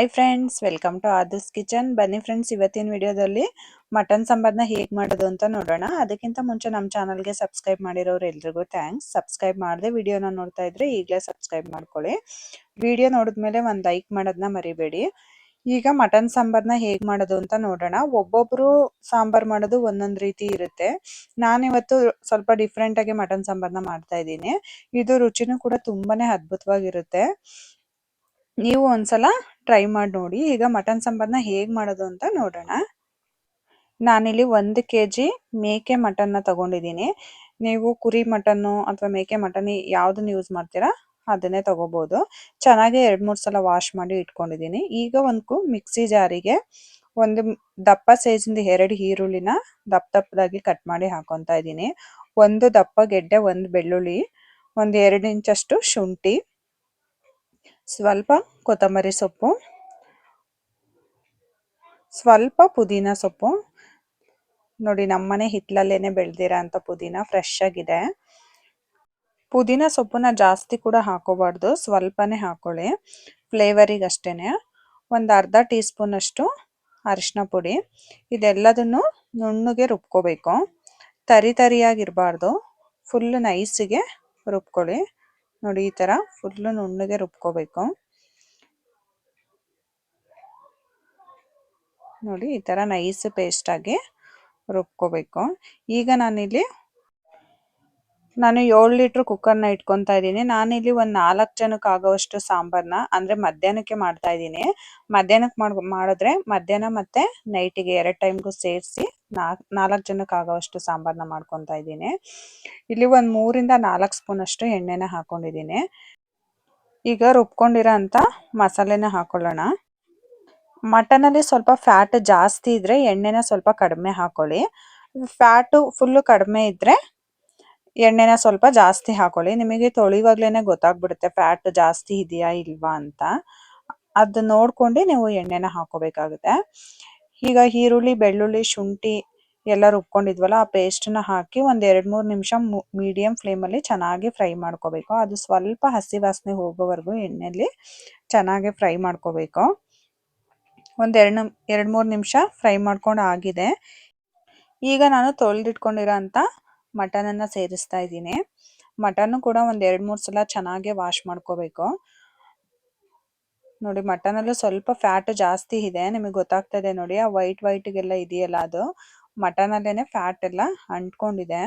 Hi friends welcome to Adarsh kitchen ಬನ್ನಿ friends ಇವತ್ತಿನ ವಿಡಿಯೋದಲ್ಲಿ ಮಟನ್ ಸಾಂಬಾರ್ನ ಹೇಗೆ ಮಾಡೋದು ಅಂತ ನೋಡೋಣ. ಅದಕ್ಕಿಂತ ಮುಂಚೆ ನಮ್ಮ ಚಾನಲ್ಗೆ ಸಬ್ಸ್ಕ್ರೈಬ್ ಮಾಡಿರೋರು ಎಲ್ರಿಗೂ ಥ್ಯಾಂಕ್ಸ್ ಸಬ್ಸ್ಕ್ರೈಬ್ ಮಾಡದೆ ವಿಡಿಯೋನ ನೋಡ್ತಾ ಇದ್ರೆ ಈಗಲೇ ಸಬ್ಸ್ಕ್ರೈಬ್ ಮಾಡ್ಕೊಳ್ಳಿ. ವಿಡಿಯೋ ನೋಡಿದ್ಮೇಲೆ ಒಂದು ಲೈಕ್ ಮಾಡೋದನ್ನ ಮರಿಬೇಡಿ. ಈಗ ಮಟನ್ ಸಾಂಬಾರ್ನ ಹೇಗೆ ಮಾಡೋದು ಅಂತ ನೋಡೋಣ. ಒಬ್ಬೊಬ್ರು ಸಾಂಬಾರ್ ಮಾಡೋದು ಒಂದೊಂದು ರೀತಿ ಇರುತ್ತೆ. ನಾನಿವತ್ತು ಸ್ವಲ್ಪ ಡಿಫ್ರೆಂಟಾಗಿ ಮಟನ್ ಸಾಂಬಾರ್ನ ಮಾಡ್ತಾ ಇದ್ದೀನಿ. ಇದು ರುಚಿನೂ ಕೂಡ ತುಂಬಾನೇ ಅದ್ಭುತವಾಗಿರುತ್ತೆ. ನೀವು ಒಂದ್ಸಲ ಟ್ರೈ ಮಾಡಿ ನೋಡಿ. ಈಗ ಮಟನ್ ಸಾಂಬಾರ್ನ ಹೇಗೆ ಮಾಡೋದು ಅಂತ ನೋಡೋಣ. ನಾನಿಲ್ಲಿ ಒಂದು ಕೆ ಜಿ ಮೇಕೆ ಮಟನ್ನ ತಗೊಂಡಿದ್ದೀನಿ. ನೀವು ಕುರಿ ಮಟನ್ನು ಅಥವಾ ಮೇಕೆ ಮಟನ್ ಯಾವ್ದನ್ನ ಯೂಸ್ ಮಾಡ್ತೀರಾ ಅದನ್ನೇ ತಗೋಬಹುದು ಚೆನ್ನಾಗಿ ಎರಡ್ ಮೂರ್ ಸಲ ವಾಶ್ ಮಾಡಿ ಇಟ್ಕೊಂಡಿದ್ದೀನಿ. ಈಗ ಒಂದು ಮಿಕ್ಸಿ ಜಾರಿಗೆ ಒಂದು ದಪ್ಪ ಸೈಜಿಂದ ಎರಡು ಈರುಳ್ಳಿನ ದಪ್ಪ ದಪ್ಪದಾಗಿ ಕಟ್ ಮಾಡಿ ಹಾಕೊಂತ ಇದ್ದೀನಿ. ಒಂದು ದಪ್ಪ ಗೆಡ್ಡೆ, ಒಂದು ಬೆಳ್ಳುಳ್ಳಿ, ಒಂದು ಎರಡು ಇಂಚಷ್ಟು ಶುಂಠಿ ಸ್ವಲ್ಪ ಕೊತ್ತಂಬರಿ ಸೊಪ್ಪು, ಸ್ವಲ್ಪ ಪುದೀನ ಸೊಪ್ಪು. ನೋಡಿ, ನಮ್ಮನೆ ಹಿತ್ತಲಲ್ಲೇನೆ ಬೆಳೆದಿರೋ ಅಂತ ಪುದೀನ ಫ್ರೆಶ್ ಆಗಿದೆ. ಪುದೀನ ಸೊಪ್ಪನ್ನ ಜಾಸ್ತಿ ಕೂಡ ಹಾಕೋಬಾರ್ದು, ಸ್ವಲ್ಪನೇ ಹಾಕೊಳ್ಳಿ. ಫ್ಲೇವರಿಗೆ ಅಷ್ಟೇನೆ. ಒಂದು ಅರ್ಧ ಟೀ ಸ್ಪೂನ್ ಅಷ್ಟು ಅರಿಶಿನ ಪುಡಿ. ಇದೆಲ್ಲದನ್ನು ನುಣ್ಣಗೆ ರುಬ್ಕೋಬೇಕು. ತರಿ ತರಿಯಾಗಿರಬಾರ್ದು. ಫುಲ್ ನೈಸಿಗೆ ರುಬ್ಕೊಳ್ಳಿ. ನೋಡಿ ಈ ತರ ಫುಲ್ ನುಣ್ಣಗೆ ರುಬ್ಕೋಬೇಕು. ನೋಡಿ ಈ ತರ ನೈಸ್ ಪೇಸ್ಟ್ ಆಗಿ ರುಬ್ಕೋಬೇಕು. ಈಗ ನಾನಿಲ್ಲಿ ನಾನು ಏಳು ಲೀಟ್ರ್ ಕುಕ್ಕರ್ನ ಇಟ್ಕೊತಾ ಇದ್ದೀನಿ. ನಾನಿಲ್ಲಿ ಒಂದು ನಾಲ್ಕು ಜನಕ್ಕೆ ಆಗೋವಷ್ಟು ಸಾಂಬಾರ್ನ ಅಂದ್ರೆ ಮಧ್ಯಾಹ್ನಕ್ಕೆ ಮಾಡ್ತಾ ಇದ್ದೀನಿ. ಮಧ್ಯಾಹ್ನಕ್ಕೆ ಮಾಡ್, ಮಾಡಿದ್ರೆ ಮಧ್ಯಾಹ್ನ ಮತ್ತೆ ನೈಟಿಗೆ ಎರಡು ಟೈಮ್ಗೂ ಸೇರಿಸಿ ನಾಲ್ಕು ನಾಲ್ಕು ಜನಕ್ಕೆ ಆಗೋವಷ್ಟು ಸಾಂಬಾರ್ನ ಮಾಡ್ಕೊತಾ ಇದ್ದೀನಿ. ಇಲ್ಲಿ ಒಂದು ಮೂರಿಂದ ನಾಲ್ಕು ಸ್ಪೂನ್ ಅಷ್ಟು ಎಣ್ಣೆನ ಹಾಕೊಂಡಿದ್ದೀನಿ. ಈಗ ರುಬ್ಕೊಂಡಿರೋ ಅಂತ ಮಸಾಲೆನ ಹಾಕೊಳ್ಳೋಣ. ಅಲ್ಲಿ ಸ್ವಲ್ಪ ಫ್ಯಾಟ್ ಜಾಸ್ತಿ ಇದ್ರೆ ಎಣ್ಣೆನ ಸ್ವಲ್ಪ ಕಡಿಮೆ ಹಾಕೊಳ್ಳಿ. ಫ್ಯಾಟು ಫುಲ್ಲು ಕಡಿಮೆ ಇದ್ರೆ ಎಣ್ಣೆನ ಸ್ವಲ್ಪ ಜಾಸ್ತಿ ಹಾಕೊಳ್ಳಿ. ನಿಮಗೆ ತೊಳಿವಾಗ್ಲೇನೆ ಗೊತ್ತಾಗ್ಬಿಡುತ್ತೆ ಫ್ಯಾಟ್ ಜಾಸ್ತಿ ಇದೆಯಾ ಇಲ್ವಾ ಅಂತ. ಅದ್ ನೋಡ್ಕೊಂಡು ನೀವು ಎಣ್ಣೆನ ಹಾಕೋಬೇಕಾಗುತ್ತೆ. ಈಗ ಈರುಳ್ಳಿ, ಬೆಳ್ಳುಳ್ಳಿ, ಶುಂಠಿ ಎಲ್ಲ ರುಬ್ಕೊಂಡಿದ್ವಲ್ಲ, ಆ ಪೇಸ್ಟ್ನ ಹಾಕಿ ಒಂದ್ ಎರಡ್ ಮೂರ್ ನಿಮಿಷ ಮೀಡಿಯಂ ಫ್ಲೇಮಲ್ಲಿ ಚೆನ್ನಾಗಿ ಫ್ರೈ ಮಾಡ್ಕೋಬೇಕು. ಅದು ಸ್ವಲ್ಪ ಹಸಿ ವಾಸನೆ ಹೋಗೋವರೆಗೂ ಎಣ್ಣೆಯಲ್ಲಿ ಚೆನ್ನಾಗಿ ಫ್ರೈ ಮಾಡ್ಕೋಬೇಕು. ಒಂದ್ ಎರಡು ಎರಡ್ ಮೂರ್ ನಿಮಿಷ ಫ್ರೈ ಮಾಡ್ಕೊಂಡು ಆಗಿದೆ. ಈಗ ನಾನು ತೊಳೆದಿಟ್ಕೊಂಡಿರೋ ಅಂತ ಮಟನ್ ಸೇರಿಸ್ತಾ ಇದ್ದೀನಿ. ಮಟನ್ ಕೂಡ ಒಂದು ಎರಡು ಮೂರು ಸಲ ಚೆನ್ನಾಗಿ ವಾಶ್ ಮಾಡ್ಕೋಬೇಕು. ನೋಡಿ ಮಟನ್ ಅಲ್ಲೂ ಸ್ವಲ್ಪ ಫ್ಯಾಟ್ ಜಾಸ್ತಿ ಇದೆ. ನಿಮಗೆ ಗೊತ್ತಾಗ್ತದೆ ನೋಡಿ, ಆ ವೈಟ್ ವೈಟ್ ಗೆಲ್ಲ ಇದೆಯಲ್ಲ ಅದು? ಮಟನ್ ಅಲ್ಲೇನೆ ಫ್ಯಾಟ್ ಎಲ್ಲ ಅಂಟ್ಕೊಂಡಿದೆ.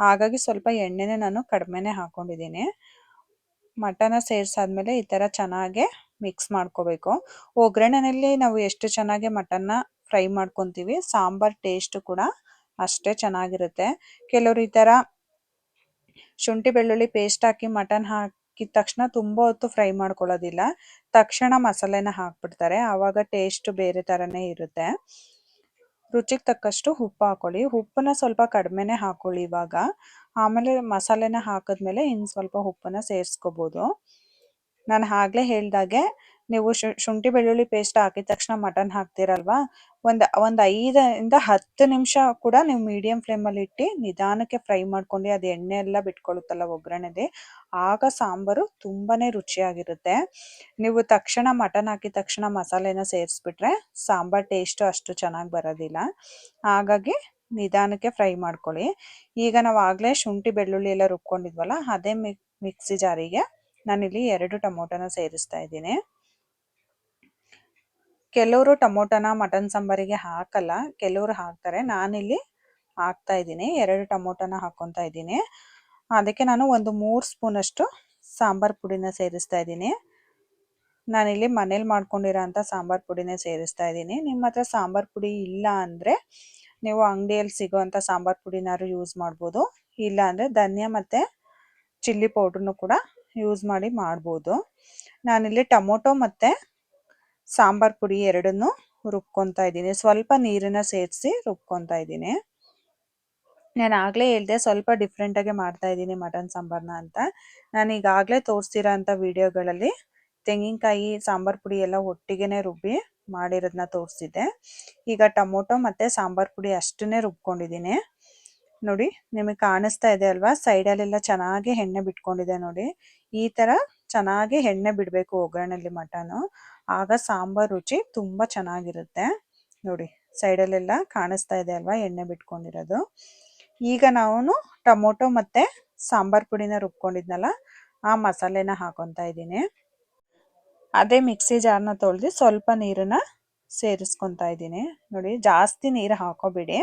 ಹಾಗಾಗಿ ಸ್ವಲ್ಪ ಎಣ್ಣೆನೆ ನಾನು ಕಡಿಮೆನೆ ಹಾಕೊಂಡಿದ್ದೀನಿ. ಮಟನ ಸೇರ್ಸಾದ್ಮೇಲೆ ಈ ತರ ಚೆನ್ನಾಗಿ ಮಿಕ್ಸ್ ಮಾಡ್ಕೋಬೇಕು. ಒಗ್ಗರಣೆಯಲ್ಲಿ ನಾವು ಎಷ್ಟು ಚೆನ್ನಾಗಿ ಮಟನ್ನ ಫ್ರೈ ಮಾಡ್ಕೊಂತೀವಿ, ಸಾಂಬಾರ್ ಟೇಸ್ಟ್ ಕೂಡ ಅಷ್ಟೇ ಚೆನ್ನಾಗಿರುತ್ತೆ. ಕೆಲವರು ಈ ತರ ಶುಂಠಿ ಬೆಳ್ಳುಳ್ಳಿ ಪೇಸ್ಟ್ ಹಾಕಿ ಮಟನ್ ಹಾಕಿದ ತಕ್ಷಣ ತುಂಬಾ ಹೊತ್ತು ಫ್ರೈ ಮಾಡ್ಕೊಳ್ಳೋದಿಲ್ಲ. ತಕ್ಷಣ ಮಸಾಲೆನ ಹಾಕ್ಬಿಡ್ತಾರೆ. ಆವಾಗ ಟೇಸ್ಟ್ ಬೇರೆ ಥರನೇ ಇರುತ್ತೆ. ರುಚಿಗೆ ತಕ್ಕಷ್ಟು ಉಪ್ಪು ಹಾಕೊಳ್ಳಿ. ಉಪ್ಪನ್ನ ಸ್ವಲ್ಪ ಕಡಿಮೆನೆ ಹಾಕೊಳ್ಳಿ ಇವಾಗ. ಆಮೇಲೆ ಮಸಾಲೆನ ಹಾಕಿದ್ಮೇಲೆ ಇನ್ನು ಸ್ವಲ್ಪ ಉಪ್ಪನ್ನ ಸೇರಿಸ್ಕೋಬೋದು. ನಾನು ಆಗ್ಲೇ ಹೇಳ್ದಾಗೆ ನೀವು ಶುಂಠಿ ಬೆಳ್ಳುಳ್ಳಿ ಪೇಸ್ಟ್ ಹಾಕಿದ ತಕ್ಷಣ ಮಟನ್ ಹಾಕ್ತಿರಲ್ವಾ? ಒಂದ್ ಒಂದ್ ಐದರಿಂದ ಹತ್ತು ನಿಮಿಷ ಕೂಡ ನೀವು ಮೀಡಿಯಂ ಫ್ಲೇಮ್ ಅಲ್ಲಿ ಇಟ್ಟು ನಿಧಾನಕ್ಕೆ ಫ್ರೈ ಮಾಡ್ಕೊಂಡು ಅದು ಎಣ್ಣೆ ಎಲ್ಲ ಬಿಟ್ಕೊಳ್ಳುತ್ತಲ್ಲ ಒಗ್ಗರಣೆದೆ ಆಗ ಸಾಂಬಾರು ತುಂಬಾನೇ ರುಚಿಯಾಗಿರುತ್ತೆ. ನೀವು ತಕ್ಷಣ ಮಟನ್ ಹಾಕಿದ ತಕ್ಷಣ ಮಸಾಲೆನ ಸೇರಿಸ್ಬಿಟ್ರೆ ಸಾಂಬಾರ್ ಟೇಸ್ಟ್ ಅಷ್ಟು ಚೆನ್ನಾಗಿ ಬರೋದಿಲ್ಲ. ಹಾಗಾಗಿ ನಿಧಾನಕ್ಕೆ ಫ್ರೈ ಮಾಡ್ಕೊಳ್ಳಿ. ಈಗ ನಾವು ಆಗಲೇ ಶುಂಠಿ ಬೆಳ್ಳುಳ್ಳಿ ಎಲ್ಲ ರುಬ್ಕೊಂಡಿದ್ವಲ್ಲ, ಅದೇ ಮಿಕ್ಸಿ ಜಾರಿಗೆ ನಾನಿಲ್ಲಿ ಎರಡು ಟೊಮೊಟೊನ ಸೇರಿಸ್ತಾ ಇದ್ದೀನಿ. ಕೆಲವರು ಟೊಮೊಟೊನ, ಮಟನ್ ಸಾಂಬಾರಿಗೆ ಹಾಕಲ್ಲ. ಕೆಲವರು ಹಾಕ್ತಾರೆ. ನಾನಿಲ್ಲಿ ಹಾಕ್ತಾ ಇದ್ದೀನಿ. ಎರಡು ಟೊಮೊಟೊನ ಹಾಕೊಂತ ಇದ್ದೀನಿ. ಅದಕ್ಕೆ ನಾನು ಒಂದು ಮೂರು ಸ್ಪೂನ್ ಅಷ್ಟು ಸಾಂಬಾರ್ ಪುಡಿನ ಸೇರಿಸ್ತಾ ಇದ್ದೀನಿ. ನಾನಿಲ್ಲಿ ಮನೇಲಿ ಮಾಡ್ಕೊಂಡಿರೋಂಥ ಸಾಂಬಾರ್ ಪುಡಿನೇ ಸೇರಿಸ್ತಾ ಇದ್ದೀನಿ. ನಿಮ್ಮ ಹತ್ರ ಸಾಂಬಾರ್ ಪುಡಿ ಇಲ್ಲ ಅಂದರೆ ನೀವು ಅಂಗಡಿಯಲ್ಲಿ ಸಿಗೋವಂಥ ಸಾಂಬಾರ್ ಪುಡಿನಾದ್ರು ಯೂಸ್ ಮಾಡ್ಬೋದು. ಇಲ್ಲ ಅಂದರೆ ಧನ್ಯ ಮತ್ತು ಚಿಲ್ಲಿ ಪೌಡ್ರನ್ನು ಕೂಡ ಯೂಸ್ ಮಾಡಿ ಮಾಡ್ಬೋದು. ನಾನಿಲ್ಲಿ ಟೊಮೊಟೊ ಮತ್ತೆ ಸಾಂಬಾರ್ ಪುಡಿ ಎರಡನ್ನು ರುಬ್ಕೊತಾ ಇದ್ದೀನಿ. ಸ್ವಲ್ಪ ನೀರನ್ನ ಸೇರಿಸಿ ರುಬ್ಕೊತಾ ಇದ್ದೀನಿ. ನಾನು ಆಗ್ಲೇ ಹೇಳ್ದೆ ಸ್ವಲ್ಪ ಡಿಫ್ರೆಂಟ್ ಆಗಿ ಮಾಡ್ತಾ ಇದ್ದೀನಿ ಮಟನ್ ಸಾಂಬಾರ್ನ ಅಂತ. ನಾನು ಈಗಾಗಲೇ ತೋರಿಸ್ತಿರೋ ಅಂತ ವಿಡಿಯೋಗಳಲ್ಲಿ ತೆಂಗಿನಕಾಯಿ, ಸಾಂಬಾರ್ ಪುಡಿ ಎಲ್ಲ ಒಟ್ಟಿಗೆನೆ ರುಬ್ಬಿ ಮಾಡಿರೋದನ್ನ ತೋರಿಸಿದ್ದೆ. ಈಗ ಟೊಮೊಟೊ ಮತ್ತೆ ಸಾಂಬಾರ್ ಪುಡಿ ಅಷ್ಟನ್ನೇ ರುಬ್ಕೊಂಡಿದ್ದೀನಿ. ನೋಡಿ, ನಿಮಗೆ ಕಾಣಿಸ್ತಾ ಇದೆ ಅಲ್ವಾ? ಸೈಡಲ್ಲೆಲ್ಲ ಚೆನ್ನಾಗಿ ಎಣ್ಣೆ ಬಿಟ್ಕೊಂಡಿದೆ ನೋಡಿ. ಈ ತರ ಚೆನ್ನಾಗಿ ಎಣ್ಣೆ ಬಿಡಬೇಕು ಒಗ್ಗರಣೆಯಲ್ಲಿ ಮಟನ್. ಆಗ ಸಾಂಬಾರ್ ರುಚಿ ತುಂಬ ಚೆನ್ನಾಗಿರುತ್ತೆ. ನೋಡಿ, ಸೈಡಲ್ಲೆಲ್ಲ ಕಾಣಿಸ್ತಾ ಇದೆ ಅಲ್ವಾ ಎಣ್ಣೆ ಬಿಟ್ಕೊಂಡಿರೋದು. ಈಗ ನಾವು ಟೊಮೊಟೊ ಮತ್ತು ಸಾಂಬಾರ್ ಪುಡಿನ ರುಬ್ಕೊಂಡಿದ್ನಲ್ಲ, ಆ ಮಸಾಲೆನ ಹಾಕೊತಾ ಇದ್ದೀನಿ. ಅದೇ ಮಿಕ್ಸಿ ಜಾರ್ನ ತೊಳೆದು ಸ್ವಲ್ಪ ನೀರನ್ನ ಸೇರಿಸ್ಕೊತಾ ಇದ್ದೀನಿ. ನೋಡಿ, ಜಾಸ್ತಿ ನೀರು ಹಾಕೋಬೇಡಿ.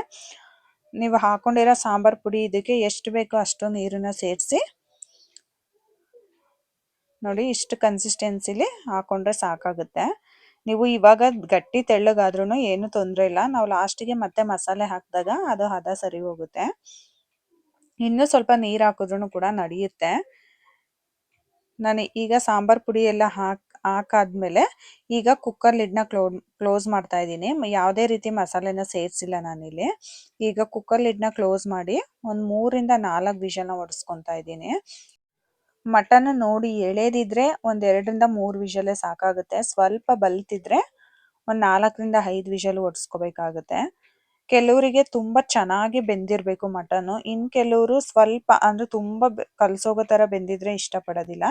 ನೀವು ಹಾಕೊಂಡಿರೋ ಸಾಂಬಾರ್ ಪುಡಿ ಇದಕ್ಕೆ ಎಷ್ಟು ಬೇಕೋ ಅಷ್ಟು ನೀರನ್ನ ಸೇರಿಸಿ ನೋಡಿ, ಇಷ್ಟು ಕನ್ಸಿಸ್ಟೆನ್ಸಿಲಿ ಹಾಕೊಂಡ್ರೆ ಸಾಕಾಗುತ್ತೆ. ನೀವು ಇವಾಗ ಗಟ್ಟಿ ತೆಳ್ಳಗಾದ್ರೂ ಏನು ತೊಂದರೆ ಇಲ್ಲ. ನಾವು ಲಾಸ್ಟಿಗೆ ಮತ್ತೆ ಮಸಾಲೆ ಹಾಕಿದಾಗ ಅದು ಹದ ಸರಿ ಹೋಗುತ್ತೆ. ಇನ್ನೂ ಸ್ವಲ್ಪ ನೀರು ಹಾಕಿದ್ರೂ ಕೂಡ ನಡೆಯುತ್ತೆ. ನಾನು ಈಗ ಸಾಂಬಾರ್ ಪುಡಿ ಎಲ್ಲ ಹಾಕ್, ಹಾಕಾದ್ಮೇಲೆ ಈಗ ಕುಕ್ಕರ್ ಲಿಡ್ನ ಕ್ಲೋ ಕ್ಲೋಸ್ ಮಾಡ್ತಾ ಇದ್ದೀನಿ. ಯಾವುದೇ ರೀತಿ ಮಸಾಲೆನ ಸೇರಿಸಿಲ್ಲ ನಾನಿಲ್ಲಿ. ಈಗ ಕುಕ್ಕರ್ ಲಿಡ್ನ ಕ್ಲೋಸ್ ಮಾಡಿ ಒಂದು ಮೂರಿಂದ ನಾಲ್ಕು ವಿಷಲ್ನ ಹೊಡೆಸ್ಕೊತಾ ಇದ್ದೀನಿ. ಮಟನ್ ನೋಡಿ ಎಳೆದಿದ್ರೆ ಒಂದ್ ಎರಡರಿಂದ ಮೂರು ವಿಷಲೇ ಸಾಕಾಗುತ್ತೆ. ಸ್ವಲ್ಪ ಬಲ್ತಿದ್ರೆ ಒಂದ್ ನಾಲ್ಕರಿಂದ ಐದು ವಿಷಲ್ ಹೊಡ್ಸ್ಕೋಬೇಕಾಗುತ್ತೆ ಕೆಲವರಿಗೆ ತುಂಬಾ ಚೆನ್ನಾಗಿ ಬೆಂದಿರ್ಬೇಕು ಮಟನ್ ಇನ್ ಕೆಲವರು ಸ್ವಲ್ಪ ಅಂದ್ರೆ ತುಂಬಾ ಕಲ್ಸೋಗೋ ತರ ಬೆಂದಿದ್ರೆ ಇಷ್ಟ ಪಡೋದಿಲ್ಲ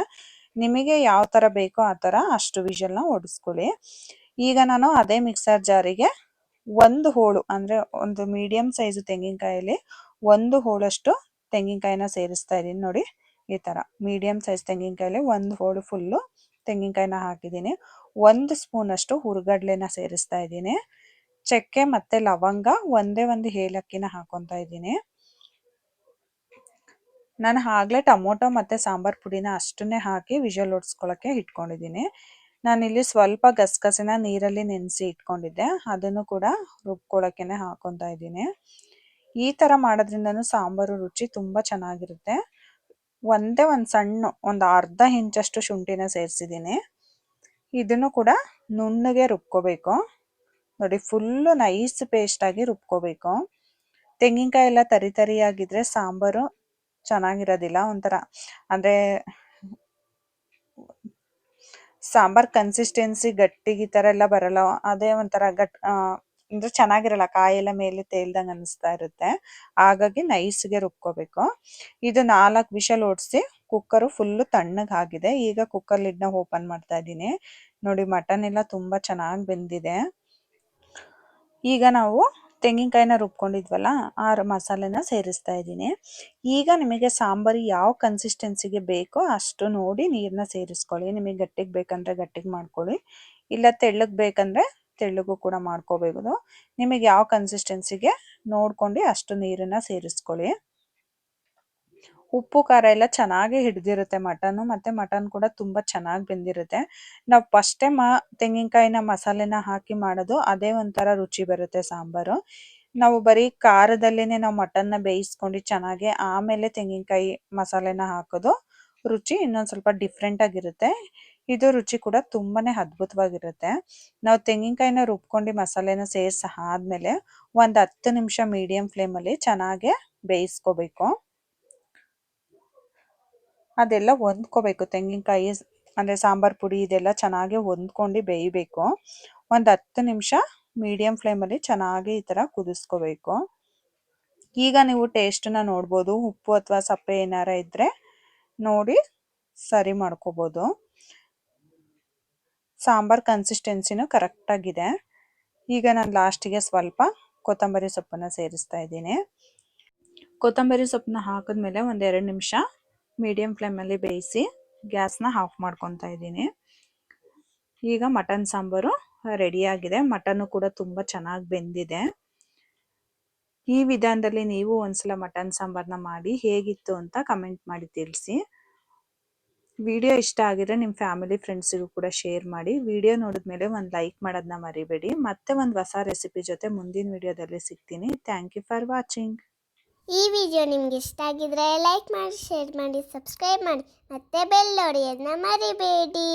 ನಿಮಗೆ ಯಾವ ತರ ಬೇಕೋ ಆ ತರ ಅಷ್ಟು ವಿಷಲ್ನ ಹೊಡಿಸ್ಕೊಳ್ಳಿ ಈಗ ನಾನು ಅದೇ ಮಿಕ್ಸರ್ ಜಾರಿಗೆ ಒಂದು ಹೋಳು ಅಂದ್ರೆ ಒಂದು ಮೀಡಿಯಂ ಸೈಜ್ ತೆಂಗಿನಕಾಯಲ್ಲಿ ಒಂದು ಹೋಳಷ್ಟು ತೆಂಗಿನಕಾಯಿನ ಸೇರಿಸ್ತಾ ಇದೀನಿ ನೋಡಿ. ಈ ತರ. ಮೀಡಿಯಂ ಸೈಜ್ ತೆಂಗಿನಕಾಯಲ್ಲಿ ಒಂದು ಹೋಳು ಫುಲ್ಲು ತೆಂಗಿನಕಾಯಿನ ಹಾಕಿದ್ದೀನಿ. ಒಂದು ಸ್ಪೂನ್ ಅಷ್ಟು ಹುರ್ಗಡ್ಲೆನ ಸೇರಿಸ್ತಾ ಇದ್ದೀನಿ. ಚಕ್ಕೆ ಮತ್ತೆ ಲವಂಗ ಒಂದೇ ಒಂದು ಏಲಕ್ಕಿನ ಹಾಕೊತಾ ಇದ್ದೀನಿ. ನಾನು ಆಗ್ಲೇ ಟೊಮೊಟೊ ಮತ್ತೆ ಸಾಂಬಾರ್ ಪುಡಿನ ಅಷ್ಟನ್ನೇ ಹಾಕಿ ವಿಷಲ್ ಹೊಡ್ಸ್ಕೊಳಕ್ಕೆ ಇಟ್ಕೊಂಡಿದ್ದೀನಿ. ನಾನಿಲ್ಲಿ ಸ್ವಲ್ಪ ಗಸಗಸೆನ ನೀರಲ್ಲಿ ನೆನೆಸಿ ಇಟ್ಕೊಂಡಿದ್ದೆ. ಅದನ್ನು ಕೂಡ ರುಬ್ಕೊಳಕ್ಕೆ ಹಾಕೊತಾ ಇದ್ದೀನಿ. ಈ ತರ ಮಾಡೋದ್ರಿಂದನೂ ಸಾಂಬಾರು ರುಚಿ ತುಂಬಾ ಚೆನ್ನಾಗಿರುತ್ತೆ. ಒಂದೇ ಒಂದು ಸಣ್ಣ ಒಂದು ಅರ್ಧ ಇಂಚಷ್ಟು ಶುಂಠಿನ ಸೇರಿಸಿದ್ದೀನಿ. ಇದನ್ನು ಕೂಡ ನುಣ್ಣಗೆ ರುಬ್ಕೋಬೇಕು. ನೋಡಿ ಫುಲ್ಲು ನೈಸ್ ಪೇಸ್ಟಾಗಿ ರುಬ್ಕೋಬೇಕು. ತೆಂಗಿನಕಾಯಿ ಎಲ್ಲ ತರಿ ತರಿಯಾಗಿದ್ದರೆ ಸಾಂಬಾರು ಚೆನ್ನಾಗಿರೋದಿಲ್ಲ, ಒಂಥರ ಅಂದರೆ ಸಾಂಬಾರ್ ಕನ್ಸಿಸ್ಟೆನ್ಸಿ ಗಟ್ಟಿಗೆ ಈ ಥರ ಎಲ್ಲ ಬರಲ್ಲ, ಅದೇ ಒಂಥರ ಗಟ್ ಅಂದ್ರೆ ಚೆನ್ನಾಗಿರಲ್ಲ, ಕಾಯೆಲ್ಲ ಮೇಲೆ ತೇಲ್ದಂಗ್ ಅನಿಸ್ತಾ ಇರುತ್ತೆ. ಹಾಗಾಗಿ ನೈಸ್ಗೆ ರುಬ್ಕೋಬೇಕು. ಇದು ನಾಲ್ಕು ವಿಷಲ್ ಓಡಿಸಿ ಕುಕ್ಕರು ಫುಲ್ಲು ತಣ್ಣಗೆ ಆಗಿದೆ. ಈಗ ಕುಕ್ಕರ್ ಲಿಡ್ನ ಓಪನ್ ಮಾಡ್ತಾ ಇದ್ದೀನಿ. ನೋಡಿ, ಮಟನ್ ಎಲ್ಲ ತುಂಬ ಚೆನ್ನಾಗಿ ಬೆಂದಿದೆ. ಈಗ ನಾವು ತೆಂಗಿನಕಾಯಿನ ರುಬ್ಕೊಂಡಿದ್ವಲ್ಲ, ಆ ಮಸಾಲೆನ ಸೇರಿಸ್ತಾ ಇದ್ದೀನಿ. ಈಗ ನಿಮಗೆ ಸಾಂಬಾರು ಯಾವ ಕನ್ಸಿಸ್ಟೆನ್ಸಿಗೆ ಬೇಕೋ ಅಷ್ಟು ನೋಡಿ ನೀರನ್ನ ಸೇರಿಸ್ಕೊಳ್ಳಿ. ನಿಮಗೆ ಗಟ್ಟಿಗೆ ಬೇಕಂದ್ರೆ ಗಟ್ಟಿಗೆ ಮಾಡ್ಕೊಳ್ಳಿ. ಇಲ್ಲ ತೆಳ್ಳಗೆ ಬೇಕಂದ್ರೆ ತೆಳ್ಳಗೂ ಕೂಡ ಮಾಡ್ಕೋಬೇಕು. ನಿಮಗೆ ಯಾವ ಕನ್ಸಿಸ್ಟೆನ್ಸಿಗೆ ನೋಡ್ಕೊಂಡು ಅಷ್ಟು ನೀರನ್ನ ಸೇರಿಸ್ಕೊಳ್ಳಿ. ಉಪ್ಪು, ಖಾರ ಎಲ್ಲ ಚೆನ್ನಾಗಿ ಹಿಡ್ದಿರುತ್ತೆ ಮಟನ್, ಮತ್ತೆ ಮಟನ್ ಕೂಡ ತುಂಬಾ ಚೆನ್ನಾಗಿ ಬೆಂದಿರುತ್ತೆ. ನಾವು ಫಸ್ಟೇ ಮಾ ತೆಂಗಿನಕಾಯಿನ ಮಸಾಲೆನ ಹಾಕಿ ಮಾಡೋದು ಅದೇ ಒಂಥರ ರುಚಿ ಬರುತ್ತೆ ಸಾಂಬಾರು. ನಾವು ಬರೀ ಖಾರದಲ್ಲೇನೆ ನಾವು ಮಟನ್ನ ಬೇಯಿಸ್ಕೊಂಡು ಚೆನ್ನಾಗಿ ಆಮೇಲೆ ತೆಂಗಿನಕಾಯಿ ಮಸಾಲೆನ ಹಾಕೋದು. ರುಚಿ ಇನ್ನೊಂದು ಸ್ವಲ್ಪ ಡಿಫ್ರೆಂಟ್ ಆಗಿರುತ್ತೆ. ಇದು ರುಚಿ ಕೂಡ ತುಂಬಾನೇ ಅದ್ಭುತವಾಗಿರುತ್ತೆ. ನಾವು ತೆಂಗಿನಕಾಯಿನ ರುಬ್ಕೊಂಡು ಮಸಾಲೆನ ಸೇರ್ಸ ಆದ್ಮೇಲೆ ಒಂದು ಹತ್ತು ನಿಮಿಷ ಮೀಡಿಯಂ ಫ್ಲೇಮಲ್ಲಿ ಚೆನ್ನಾಗೆ ಬೇಯಿಸ್ಕೋಬೇಕು. ಅದೆಲ್ಲ ಹೊಂದ್ಕೋಬೇಕು. ತೆಂಗಿನಕಾಯಿ ಅಂದ್ರೆ ಸಾಂಬಾರ್ ಪುಡಿ ಇದೆಲ್ಲ ಚೆನ್ನಾಗಿ ಹೊಂದ್ಕೊಂಡು ಬೇಯಬೇಕು. ಒಂದ್ ಹತ್ತು ನಿಮಿಷ ಮೀಡಿಯಂ ಫ್ಲೇಮಲ್ಲಿ ಚೆನ್ನಾಗಿ ಈ ತರ ಕುದಿಸ್ಕೋಬೇಕು. ಈಗ ನೀವು ಟೇಸ್ಟನ್ನ ನೋಡ್ಬೋದು. ಉಪ್ಪು ಅಥವಾ ಸಪ್ಪೆ ಏನಾರ ಇದ್ರೆ ನೋಡಿ ಸರಿ ಮಾಡ್ಕೋಬೋದು. ಸಾಂಬಾರ್ ಕನ್ಸಿಸ್ಟೆನ್ಸಿನೂ ಕರೆಕ್ಟಾಗಿದೆ ಈಗ ನಾನು ಲಾಸ್ಟಿಗೆ ಸ್ವಲ್ಪ ಕೊತ್ತಂಬರಿ ಸೊಪ್ಪನ್ನ ಸೇರಿಸ್ತಾ ಇದ್ದೀನಿ. ಕೊತ್ತಂಬರಿ ಸೊಪ್ಪನ್ನ ಹಾಕಿದ್ಮೇಲೆ ಒಂದೆರಡು ನಿಮಿಷ ಮೀಡಿಯಂ ಫ್ಲೇಮಲ್ಲಿ ಬೇಯಿಸಿ ಗ್ಯಾಸ್ನ ಆಫ್ ಮಾಡ್ಕೊತಾ ಇದ್ದೀನಿ. ಈಗ ಮಟನ್ ಸಾಂಬಾರು ರೆಡಿಯಾಗಿದೆ ಮಟನ್ನು ಕೂಡ ತುಂಬ ಚೆನ್ನಾಗಿ ಬೆಂದಿದೆ. ಈ ವಿಧಾನದಲ್ಲಿ ನೀವು ಒಂದ್ಸಲ ಮಟನ್ ಸಾಂಬಾರನ್ನ ಮಾಡಿ ಹೇಗಿತ್ತು ಅಂತ ಕಮೆಂಟ್ ಮಾಡಿ ತಿಳಿಸಿ. ವಿಡಿಯೋ ಇಷ್ಟ ಆಗಿದ್ರೆ ನಿಮ್ಮ ಫ್ಯಾಮಿಲಿ ಫ್ರೆಂಡ್ಸಿಗೂ ಕೂಡ ಶೇರ್ ಮಾಡಿ. ವಿಡಿಯೋ ನೋಡಿದ್ಮೇಲೆ ಒಂದು ಲೈಕ್ ಮಾಡೋದನ್ನ ಮರಿಬೇಡಿ. ಮತ್ತೆ ಒಂದು ಹೊಸ ರೆಸಿಪಿ ಜೊತೆ ಮುಂದಿನ ವಿಡಿಯೋದಲ್ಲಿ ಸಿಗ್ತೀನಿ. ಥ್ಯಾಂಕ್ ಯು ಫಾರ್ ವಾಚಿಂಗ್ ಈ ವಿಡಿಯೋ ನಿಮ್ಗೆ ಇಷ್ಟ ಆಗಿದ್ರೆ ಲೈಕ್ ಮಾಡಿ ಶೇರ್ ಮಾಡಿ ಸಬ್ಸ್ಕ್ರೈಬ್ ಮಾಡಿ. ಮತ್ತೆ ಬೆಲ್ ಹೊಡೆಯೋದನ್ನ ಮರಿಬೇಡಿ.